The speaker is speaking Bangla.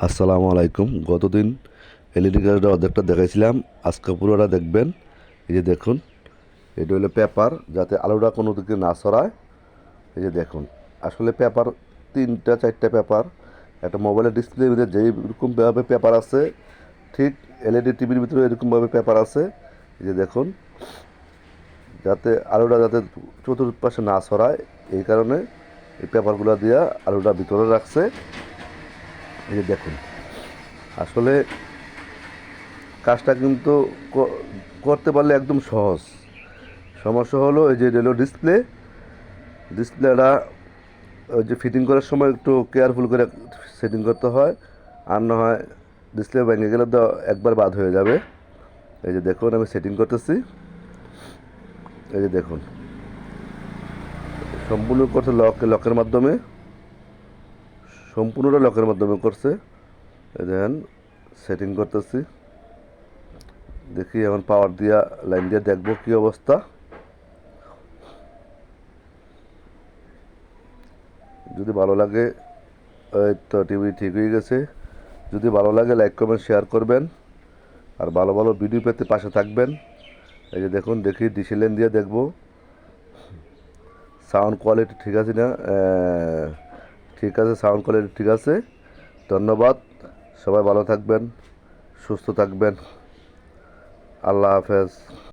আসসালামু আলাইকুম। গতদিন এলইডি গ্যাসটা অর্ধেকটা দেখাইছিলাম। আজকে পুরোটা দেখবেন। এই যে দেখুন, এটা হলো পেপার, যাতে আলোটা কোনো দিকে না ছড়ায়। এই যে দেখুন, আসলে পেপার, তিনটা, চারটা পেপার। একটা মোবাইলের ডিসপ্লের ভিতরে যেই রকমভাবে পেপার আছে, ঠিক এলইডি টিভির ভিতরে এরকমভাবে পেপার আছে। এই যে দেখুন, যাতে আলোটা যাতে চতুর্পাশে না ছড়ায়, এই কারণে এই পেপারগুলো দিয়া আলোটা ভিতরে রাখছে। এই যে দেখুন, আসলে কাজটা কিন্তু করতে পারলে একদম সহজ। সমস্যা হলো এই যে রেলো ডিসপ্লে, ডিসপ্লেটা ওই যে ফিটিং করার সময় একটু কেয়ারফুল করে সেটিং করতে হয়, আর না হয় ডিসপ্লে ভেঙে গেলে তো একবার বাদ হয়ে যাবে। এই যে দেখুন, আমি সেটিং করতেছি। এই যে দেখুন, সম্পূর্ণ করতে লক লকের মাধ্যমে। সম্পূর্ণটা লকের মাধ্যমে করছে। দেখেন সেটিং করতেছি। দেখি এখন পাওয়ার দিয়া লাইন দিয়ে দেখব কি অবস্থা। যদি ভালো লাগে তো টিভি ঠিক হয়ে গেছে। যদি ভালো লাগে লাইক কমেন্ট শেয়ার করবেন। আর ভালো ভালো ভিডিও পেতে পাশে থাকবেন। এই যে দেখুন, দেখি ডিসি লাইন দিয়ে দেখব। সাউন্ড কোয়ালিটি ঠিক আছে না? ঠিক আছে সাউন্ড কোয়ালিটি ঠিক আছে। ধন্যবাদ সবাই ভালো থাকবেন সুস্থ থাকবেন। আল্লাহ হাফেজ।